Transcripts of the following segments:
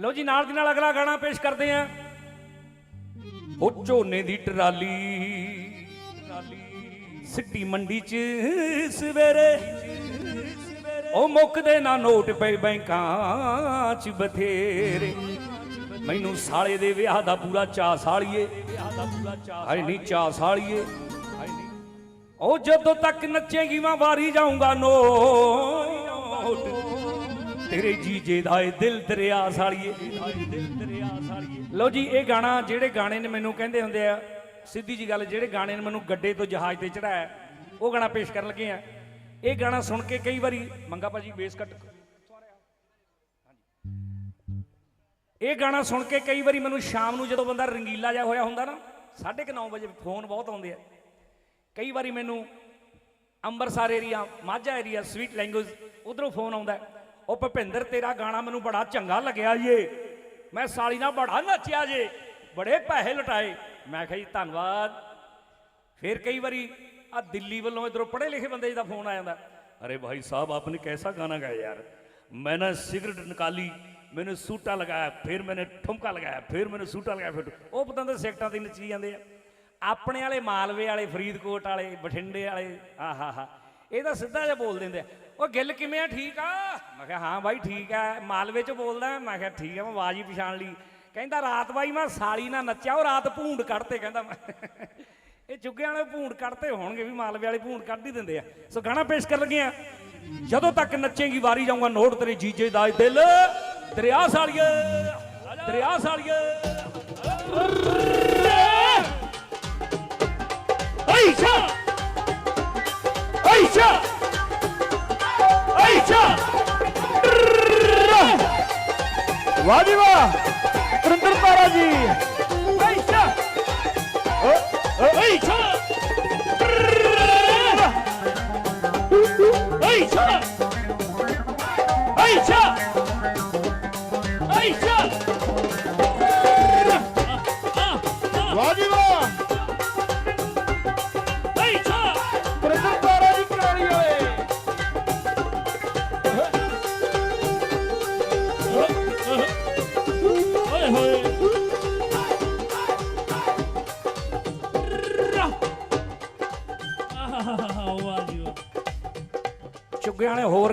ਲਓ ਜੀ, ਨਾਲ ਦੀ ਨਾਲ ਅਗਲਾ ਗਾਣਾ ਪੇਸ਼ ਕਰਦੇ ਆਂ ਉਹ ਝੋਨੇ ਦੀ ਟਰਾਲੀ, ਸਿੱਟੀ ਮੰਡੀ 'ਚ ਸਵੇਰੇ। ਉਹ ਮੁੱਕਦੇ ਨਾ ਨੋਟ ਪਏ ਬੈਂਕਾਂ 'ਚ ਬਥੇਰੇ। ਮੈਨੂੰ ਸਾਲੇ ਦੇ ਵਿਆਹ ਦਾ ਪੂਰਾ ਚਾਅ ਸਾਲੀਏ। ਹਾਏ ਨਹੀਂ ਚਾਅ ਸਾਲੀਏ। ਉਹ ਜਦੋਂ ਤੱਕ ਨੱਚੇਗੀ ਮੈਂ ਵਾਰੀ ਜਾਊਂਗਾ ਨੋਟ। ਤੇਰੇ ਜੀਜੇ ਦਾ ਏ ਦਿਲ ਦਰਿਆ ਸਾਲੀਏ। ਲਓ ਜੀ, ਇਹ ਗਾਣਾ ਜਿਹੜੇ ਗਾਣੇ ਨੇ ਮੈਨੂੰ ਕਹਿੰਦੇ ਹੁੰਦੇ ਆ, ਸਿੱਧੀ ਜੀ ਗੱਲ, ਜਿਹੜੇ ਗਾਣੇ ਨੇ ਮੈਨੂੰ ਗੱਡੇ ਤੋਂ ਜਹਾਜ਼ ਤੇ ਚੜਾਇਆ, ਉਹ ਗਾਣਾ ਪੇਸ਼ ਕਰਨ ਲੱਗੇ ਆ। ਇਹ ਗਾਣਾ ਸੁਣ ਕੇ ਕਈ ਵਾਰੀ, ਮੰਗਾ ਭਾਜੀ, ਬੇਸ ਕੱਟ ਇਹ ਗਾਣਾ ਸੁਣ ਕੇ ਕਈ ਵਾਰੀ ਮੈਨੂੰ ਸ਼ਾਮ ਨੂੰ ਜਦੋਂ ਬੰਦਾ ਰੰਗੀਲਾ ਜਿਹਾ ਹੋਇਆ ਹੁੰਦਾ ਨਾ 9:30 ਵਜੇ ਫੋਨ ਬਹੁਤ ਆਉਂਦੇ ਆ। ਕਈ ਵਾਰੀ ਮੈਨੂੰ Amritsar area Majha area sweet language ਉਧਰੋਂ ਫੋਨ ਆਉਂਦਾ। ਉਹ ਭਪਿੰਦਰ ਤੇਰਾ ਗਾਣਾ ਮੈਨੂੰ ਬੜਾ ਚੰਗਾ ਲੱਗਿਆ ਜੇ ਮੈਂ ਸਾਲੀ ਨਾਲ ਬੜਾ ਨੱਚਿਆ ਜੇ ਬੜੇ ਪੈਸੇ ਲਟਾਏ ਮੈਂ ਕਿਹਾ ਜੀ ਧੰਨਵਾਦ ਫਿਰ ਕਈ ਵਾਰੀ ਆ ਦਿੱਲੀ ਵੱਲੋਂ ਇਧਰੋਂ ਪੜ੍ਹੇ ਲਿਖੇ ਬੰਦੇ ਦਾ ਫੋਨ ਆ ਜਾਂਦਾ ਅਰੇ ਭਾਈ ਸਾਹਿਬ ਆਪਨੇ कैसा गाना गाया यार मैंने सिगरेट निकाली मैंने सूटा लगाया फिर मैंने ठुमका लगाया फिर मैंने सूटा लगाया फिर ਉਹ ਪਤਾ ਦੇ ਸੈਕਟਾਂ ਤੇ ਨੱਚੀ ਜਾਂਦੇ ਆ ਆਪਣੇ ਵਾਲੇ ਮਾਲਵੇ ਵਾਲੇ ਫਰੀਦਕੋਟ ਵਾਲੇ ਬਠਿੰਡੇ ਵਾਲੇ ਆਹਾਹਾ ਇਹ ਤਾਂ ਸਿੱਧਾ ਜਿਹਾ ਬੋਲ ਦਿੰਦੇ ਆ ਉਹ ਗਿੱਲ ਕਿਵੇਂ ਆ? ਠੀਕ ਆ? ਮੈਂ ਕਿਹਾ, ਹਾਂ ਬਾਈ ਠੀਕ ਆ। ਮਾਲਵੇ ਚ ਬੋਲਦਾ, ਮੈਂ ਕਿਹਾ, ਠੀਕ ਆ, ਮੈਂ ਆਵਾਜ਼ ਹੀ ਪਛਾਣ ਲਈ। ਕਹਿੰਦਾ, ਰਾਤ ਬਾਈ ਮੈਂ ਸਾਲੀ ਨਾਲ ਨੱਚਿਆ, ਉਹ ਰਾਤ ਭੂੰਡ ਕੱਢਤੇ, ਕਹਿੰਦਾ ਮੈਂ। ਇਹ ਚੁੱਗਿਆਂ ਵਾਲੇ ਭੂੰਡ ਕੱਢਤੇ ਹੋਣਗੇ ਵੀ ਮਾਲਵੇ ਵਾਲੇ ਭੂੰਡ ਕੱਢ ਹੀ ਦਿੰਦੇ ਆ। ਸੋ ਗਾਣਾ ਪੇਸ਼ ਕਰਨ ਲੱਗੇ ਆ। ਜਦੋਂ ਤੱਕ ਨੱਚੇਗੀ ਵਾਰੀ ਜਾਊਂਗਾ, ਨੋਟ ਤੇਰੇ ਜੀਜੇ ਦਾ ਦਿਲ। ਦਰਿਆ ਸਾਲੀਏ ਦਰਿਆ ਸਾਲੀਏ। Aisha! Aisha! वाजी वाह सुरेंद्र तारा जी Hey, shut up!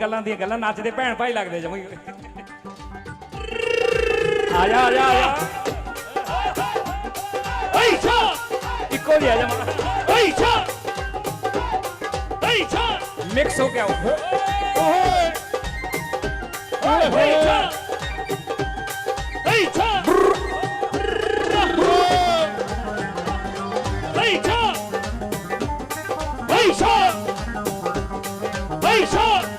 ਗੱਲਾਂ ਦੀਆਂ ਗੱਲਾਂ, ਨੱਚਦੇ ਭੈਣ ਭਾਈ ਲੱਗਦੇ ਜਮੀ ਆ ਜਾ ਆ ਜਾ ਆ ਜਾ। ਓਏ ਛਾ! ਇੱਕੋ ਦੀ ਆ ਜਾ ਮਾੜਾ ਓਏ ਛਾ! ਓਏ ਛਾ! ਮਿਕਸ ਹੋ ਗਿਆ ਓਏ ਓਏ ਓਏ ਛਾ! ਓਏ ਛਾ! ਓਏ ਛਾ! ਓਏ ਛਾ! ਓਏ ਛਾ!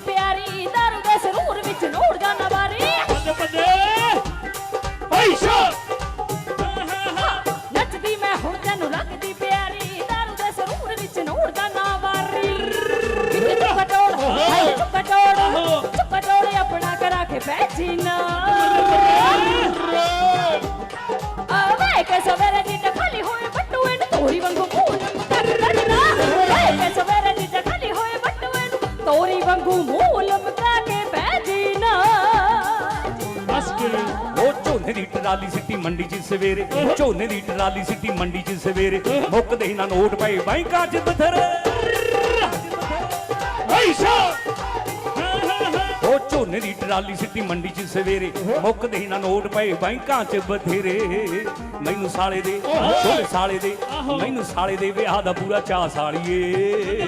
प्यारी दर ਝੋਨੇ ਦੀ ਟਰਾਲੀ ਸਿੱਟੀ ਮੰਡੀ 'ਚ ਸਵੇਰੇ। ਝੋਨੇ ਦੀ ਟਰਾਲੀ ਸਿੱਟੀ ਮੰਡੀ 'ਚ ਸਵੇਰੇ। ਮੁੱਕਦੇ ਹੀ ਨਾ ਨੋਟ ਪਏ ਬੈਂਕਾਂ 'ਚ ਬਥੇਰੇ! ਉਹ ਝੋਨੇ ਦੀ ਟਰਾਲੀ ਸਿੱਟੀ ਮੰਡੀ 'ਚ ਸਵੇਰੇ। ਮੁੱਕਦੇ ਹੀ ਨਾ ਨੋਟ ਪਏ ਬੈਂਕਾਂ 'ਚ ਬਥੇਰੇ। ਮੈਨੂੰ ਸਾਲੇ ਦੇ ਸਾਲੇ ਦੇ। ਮੈਨੂੰ ਸਾਲੇ ਦੇ ਵਿਆਹ ਦਾ ਪੂਰਾ ਚਾਅ ਸਾਲੀਏ।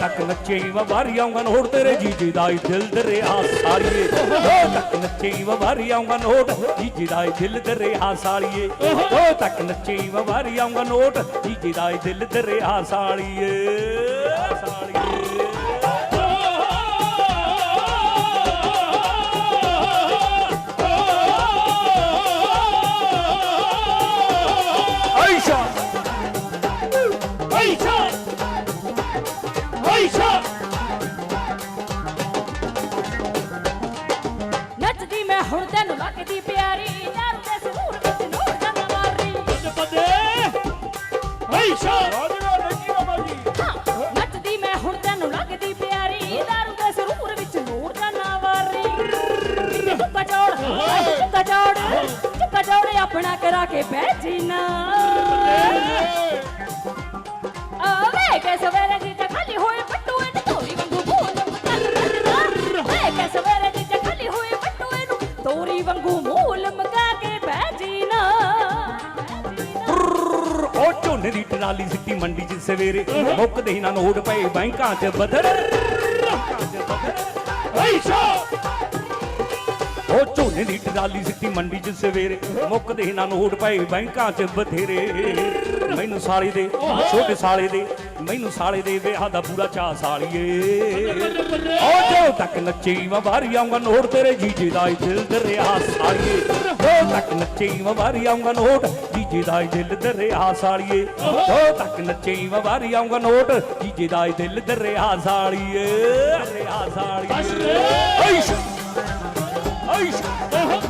ਤੱਕ ਨੱਚੇ ਵਾਰੀ ਆਉਂਗਾ ਨੋਟ ਤੇਰੇ ਜੀਜੇ ਦਾ ਦਿਲ ਦਰਿਆ ਸਾਲੀਏ ਉਹ ਤੱਕ ਨੱਚੇ ਵਾਰੀ ਆਉਂਗਾ ਨੋਟ ਜੀਜੇ ਦਾ ਦਿਲ ਦਰਿਆ ਸਾਲੀਏ ਉਹ ਤੱਕ ਨੱਚੇ ਵਾਰੀ ਆਉਂਗਾ ਨੋਟ ਜੀਜੇ ਦਾ ਦਿਲ ਦਰਿਆ ਸਾਲੀਏ ਸਾਲੀਏ ਚੁੱਕਾ ਚੌੜ ਚੁੱਕਾ ਚੌੜ ਆਪਣਾ ਕਰਾ ਕੇ ਬਹਿ ਜੀਨਾ। ਆਵੇ ਕੇ ਸਵੇਰੇ ਦੀ ਤੇ ਖਾਲੀ ਹੋਏ ਬੱਟੂਏ ਨੂੰ ਤੋਰੀ ਵਾਂਗੂ ਮੂਲ ਮਕਾ ਵੇ ਕੇ ਸਵੇਰੇ ਦੀ ਤੇ ਖਾਲੀ ਹੋਏ ਬੱਟੂਏ ਨੂੰ ਤੋਰੀ ਵਾਂਗੂ ਮੂਲ ਮਕਾ ਕੇ ਬਹਿ ਜੀਨਾ। ਉਹ ਝੋਨੇ ਦੀ ਟਰਾਲੀ ਸਿੱਟੀ ਮੰਡੀ 'ਚ ਸਵੇਰੇ ਮੁੱਕਦੇ ਹੀ ਨਾ ਨੋਟ ਪਏ ਬੈਂਕਾਂ 'ਚ ਬਦਰ ਐਸ਼ਾ ਉਹ ਝੋਨੇ ਦੀ ਟਰਾਲੀ ਸਿੱਟੀ ਮੰਡੀ 'ਚ ਸਵੇਰੇ। ਮੁੱਕਦੇ ਹੀ ਨਾ ਨੋਟ ਪਏ ਬੈਂਕਾਂ 'ਚ ਬਥੇਰੇ। ਮੈਨੂੰ ਸਾਲੇ ਦੇ ਛੋਟੇ ਸਾਲੇ ਦੇ ਮੈਨੂੰ ਸਾਲੇ ਦੇ ਵਿਆਹ ਦਾ ਪੂਰਾ ਚਾਹ ਸਾਲੀਏ। ਉਹ ਜੋ ਤੱਕ ਨੱਚੀ ਮੈਂ ਬਾਹਰ ਆਉਂਗਾ ਨੋਟ ਤੇਰੇ ਜੀਜੇ ਦਾ ਦਿਲ ਦਰਿਆ ਸਾਲੀਏ। ਉਹ ਤੱਕ ਨੱਚੀ ਮੈਂ ਬਾਹਰ ਆਉਂਗਾ ਨੋਟ ਜੀਜੇ ਦਾ ਦਿਲ ਦਰਿਆ ਸਾਲੀਏ। ਉਹ ਤੱਕ ਨੱਚੀ ਮੈਂ ਬਾਹਰ ਆਉਂਗਾ ਨੋਟ ਜੀਜੇ ਦਾ ਦਿਲ ਦਰਿਆ ਸਾਲੀਏ। ਦਰਿਆ ਸਾਲੀਏ। ਐਸ਼ ਹਾਏ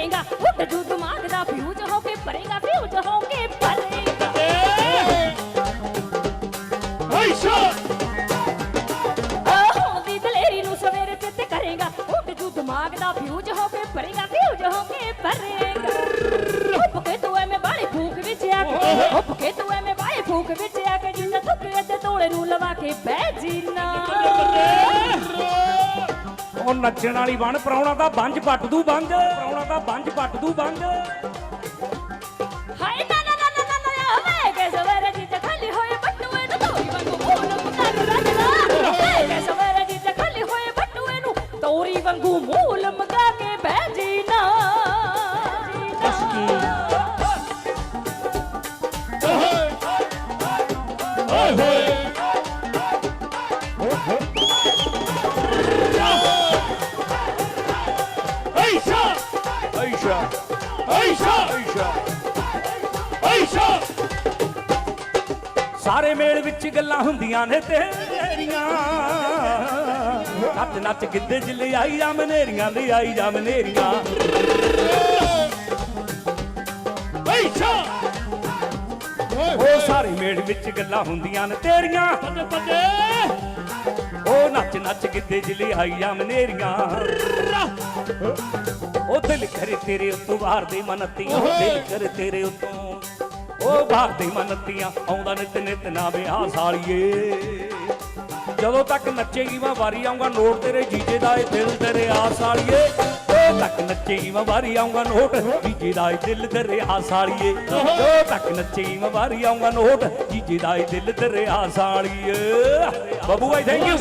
ਕਰੇਗਾ ਉੱਡ ਜੂ ਦਿਮਾਗ ਦਾ ਫਿਊਜ਼ ਹੋ ਕੇ ਭਰੇਗਾ ਫਿਊਜ਼ ਹੋ ਕੇ ਭਰੇਗਾ। ਐਸ਼ਾ ਆਹ ਦੀ ਦਲੇਰੀ ਨੂੰ ਸਵੇਰੇ ਚੇਤੇ ਕਰੇਗਾ। ਉੱਡ ਜੂ ਦਿਮਾਗ ਦਾ ਫਿਊਜ਼ ਹੋ ਕੇ ਭਰੇਗਾ ਫਿਊਜ਼ ਹੋ ਕੇ ਭਰੇਗਾ। ਉੱਪ ਕੇ ਤੂੰ ਐਵੇਂ ਬਾਲੀ ਫੂਕ ਵਿੱਚ ਆ ਕੇ ਉੱਪ ਕੇ ਤੂੰ ਐਵੇਂ ਬਾਲੀ ਫੂਕ ਵਿੱਚ ਆ ਕੇ ਜਿੰਨਾ ਥੁੱਕੇ ਤੇ ਤੋਲੇ ਨੂੰ ਲਵਾ ਕੇ ਬਹਿ ਜੀਨਾ ਉਹ ਨੱਚਣ ਵਾਲੀ ਬਣ ਪ੍ਰਾਹੁਣਾ ਤਾਂ ਬੰਜ ਪੱਟ ਦੂ ਬੰਜ। ਪ੍ਰਾਹੁਣਾ ਤਾਂ ਬੰਜ ਪੱਟ ਦੂ ਬੰਜ। ਹੁੰਦੀਆਂ ਨੇ ਤੇਰੀਆਂ। ਨੱਚ ਨੱਚ ਗਿੱਧੇ ਚ ਲਿਆਈ ਜਾ ਮਨੇਰੀਆਂ ਲਿਆਈ ਜਾ ਮਨੇਰੀਆਂ। ਐਸ਼ਾ ਉਹ ਸਾਰੇ ਮੇਲ ਵਿੱਚ ਗੱਲਾਂ ਹੁੰਦੀਆਂ ਨੇ ਤੇਰੀਆਂ। ਪੱਤੇ ਉਹ ਨੱਚ ਨੱਚ ਗਿੱਧੇ ਚ ਲਿਆਈ ਜਾ ਮਨੇਰੀਆਂ। ਉਹ ਦਿਲ ਕਰੇ ਤੇਰੇ ਉੱਤੋਂ ਬਾਹਰ ਦੇ ਮਨਤੀਆਂ ਦਿਲ ਕਰੇ ਤੇਰੇ ਉੱਤੋਂ। ਉਹ ਦੇ ਮਨਤੀਆਂ ਆਉਂਦਾ ਨਿਤ ਨਿਤ ਨਾ ਵਿਆਹ ਸਾਲੀਏ। ਜਦੋਂ ਤੱਕ ਨੱਚੇਗੀ ਮੈਂ ਵਾਰੀ ਆਉਂਗਾ ਨੋਟ ਤੇਰੇ ਜੀਜੇ ਦਾ ਏ ਦਿਲ ਤੇਰੇ ਆ ਸਾਲੀਏ। ਜਦੋਂ ਤੱਕ ਨੱਚੇਗੀ ਮੈਂ ਵਾਰੀ ਆਉਂਗਾ ਨੋਟ ਜੀਜੇ ਦਾ ਏ ਦਿਲ ਤੇਰੇ ਆ ਸਾਲੀਏ। ਜਦੋਂ ਤੱਕ ਨੱਚੇਗੀ ਮੈਂ ਵਾਰੀ ਆਉਂਗਾ ਨੋਟ ਜੀਜੇ ਦਾ ਏ ਦਿਲ ਤੇਰੇ ਆ ਸਾਲੀਏ। ਬੱਬੂ ਭਾਈ ਥੈਂਕ ਯੂ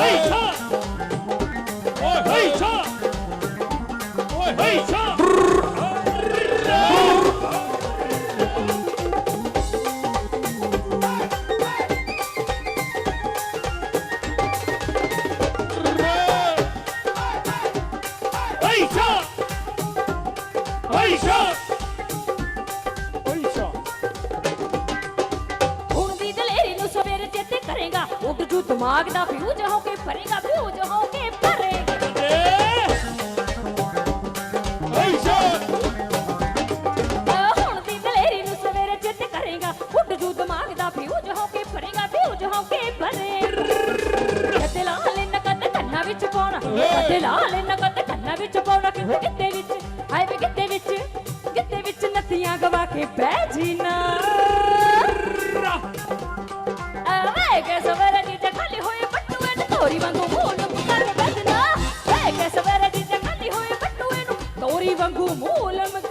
ਐਸ਼ਾ ਹੁਣ ਦੀ ਦਲੇਰੀ ਨੂੰ ਸਵੇਰੇ ਚੇਤੇ ਕਰੇਗਾ। ਉੱਡ ਜੂ ਦਿਮਾਗ ਦਾ ਫਿਊਜ਼ ਹੋ ਕੇ ਭਰੇਗਾ ਫਿਊਜ਼ ਹੋ ਕੇ ਭਰੇਗਾ। ਐਸ਼ਾ ਹੁਣ ਦੀ ਦਲੇਰੀ ਨੂੰ ਸਵੇਰੇ ਚੇਤੇ ਕਰੇਗਾ। ਉੱਡ ਜੂ ਦਿਮਾਗ ਦਾ ਫਿਊਜ਼ ਹੋ ਕੇ ਭਰੇਗਾ ਫਿਊਜ਼ ਹੋ ਕੇ ਭਰੇ ਤੇ ਲਾਲ ਨਕਦ ਕੰਨਾਂ ਵਿੱਚ ਪਾਉਣਾ ਤੇ ਲਾਲ ਨਕਦ ਵਿੱਚ ਪਾਉਣਾ ਕਿਤੇ ਕਿਤੇ ਵਿੱਚ? ਹਾਏ ਵੇ ਕਿਤੇ ਵਿੱਚ ਕਿਤੇ ਵਿੱਚ ਨੱਤੀਆਂ ਗਵਾ ਕੇ ਬਹਿ ਜੀਨਾ। ਆਵੇ ਕੇ ਸਵੇਰੇ ਦੀ ਖਾਲੀ ਹੋਏ ਬੱਟੂਏ ਨੂੰ ਤੋਰੀ ਵਾਂਗੂ ਮੂੰਹ ਨੂੰ ਮੁਕਾ ਬੈਠਣਾ ਵੇ ਕੇ ਸਵੇਰੇ ਦੀ ਖਾਲੀ ਹੋਏ ਬੱਟੂਏ ਨੂੰ ਤੋਰੀ ਵਾਂਗੂ ਮੂੰਹ ਲਮਕਾ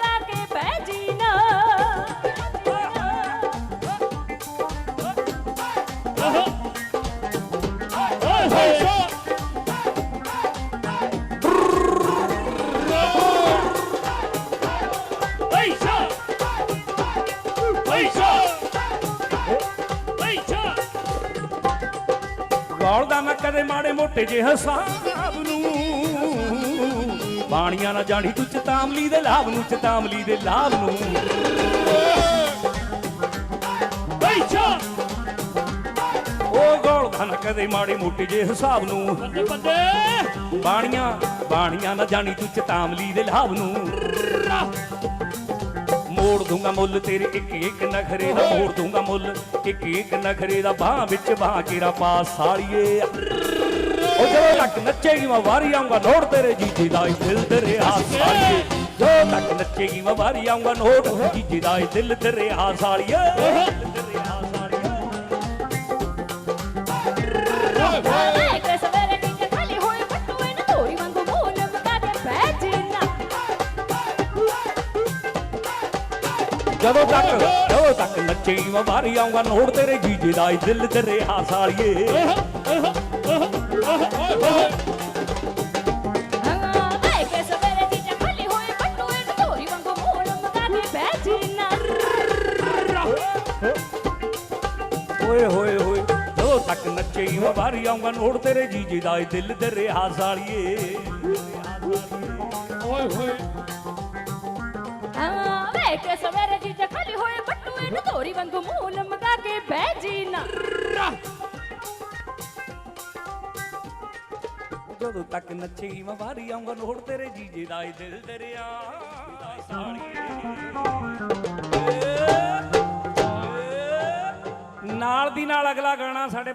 ਮਾੜੇ ਮੋਟੇ ਜੇ ਹਿਸਾਬ ਨੂੰ। ਬਾਣੀਆਂ ਨਾ ਜਾਣੀ ਤੂੰ ਚਤਾਮਲੀ ਦੇ ਲਾਭ ਨੂੰ ਚਤਾਮਲੀ ਦੇ ਲਾਭ ਨੂੰ। ਬੈਠਾ ਉਹ ਕਦੇ ਮਾੜੀ ਮੋਟੀ ਜੇ ਹਿਸਾਬ ਨੂੰ। ਬੰਦੇ ਬੰਦੇ। ਬਾਣੀਆਂ ਬਾਣੀਆਂ ਨਾ ਜਾਣੀ ਤੂੰ ਚਤਾਮਲੀ ਦੇ ਲਾਭ ਨੂੰ। ਮੋੜ ਦੂੰਗਾ ਮੁੱਲ ਤੇਰੇ ਇੱਕ ਇੱਕ ਨਖਰੇ ਦਾ ਮੋੜ ਦੂੰਗਾ ਮੁੱਲ ਇੱਕ ਇੱਕ ਨਖਰੇ ਦਾ। ਬਾਹ ਵਿੱਚ ਬਾਹ ਕੇਰਾ ਪਾਸ ਸਾਲੀਏ। ਜਦੋਂ ਤੱਕ ਨੱਚੇਗੀ ਮੈਂ ਵਾਰੀ ਆਉਂਗਾ ਨੋਟ ਤੇਰੇ ਜੀਜੇ ਦਾ ਹੀ ਦਿਲ ਤੇਰੇ ਸਾਲੀਏ ਜਦੋਂ ਤੱਕ ਨੱਚੇਗੀ ਮੈਂ ਵਾਰੀ ਆਉਂਗਾ ਨੋਟ ਜੀਜੇ ਦਾ ਹੀ ਦਿਲ ਤੇਰੇ ਹਾਸ ਸਾਲੀਏ। ਜਦੋਂ ਤੱਕ ਜਦੋਂ ਤੱਕ ਨੱਚੇਗੀ ਮੈਂ ਵਾਰੀ ਆਉਂਗਾ ਨੋਟ ਤੇਰੇ ਜੀਜੇ ਦਾ ਹੀ ਦਿਲ ਤੇਰੇ ਹਾਸ ਸਾਲੀਏ ਓਏ ਹੋਏ ਹੋਏ ਜਦੋਂ ਤੱਕ ਨੱਚੇਗੀ ਮੈਂ ਵਾਰੀ ਆਉਂਗਾ ਨੋਟ ਤੇਰੇ ਜੀਜੇ ਦਾ ਹੀ ਦਿਲ ਤੇਰੇ ਹਾਸ ਸਾਲੀਏ। ਓਏ ਹੋਏ। ਹਾਂ ਵੇ ਕੇ ਸਵੇਰੇ ਨੀਚੇ ਖਾਲੀ ਹੋਏ ਬੱਟੂਏ ਨੂੰ ਤੋਰੀ ਵਾਂਗੂ ਮੂਲ ਮਕਾ ਕੇ ਬਹਿ ਜਿੰਨਾ ਜਦੋਂ ਤੱਕ ਨੱਚੇਗੀ ਮੈਂ ਬਾਹਰ ਹੀ ਆਉਂਗਾ ਨੋਟ ਤੇਰੇ ਜੀਜੇ ਦਾ ਹੀ ਦਿਲ ਤੇਰੇ ਹਾਸ ਸਾਲੀਏ ਨਾਲ ਦੀ ਨਾਲ ਅਗਲਾ ਗਾਣਾ ਸਾਡੇ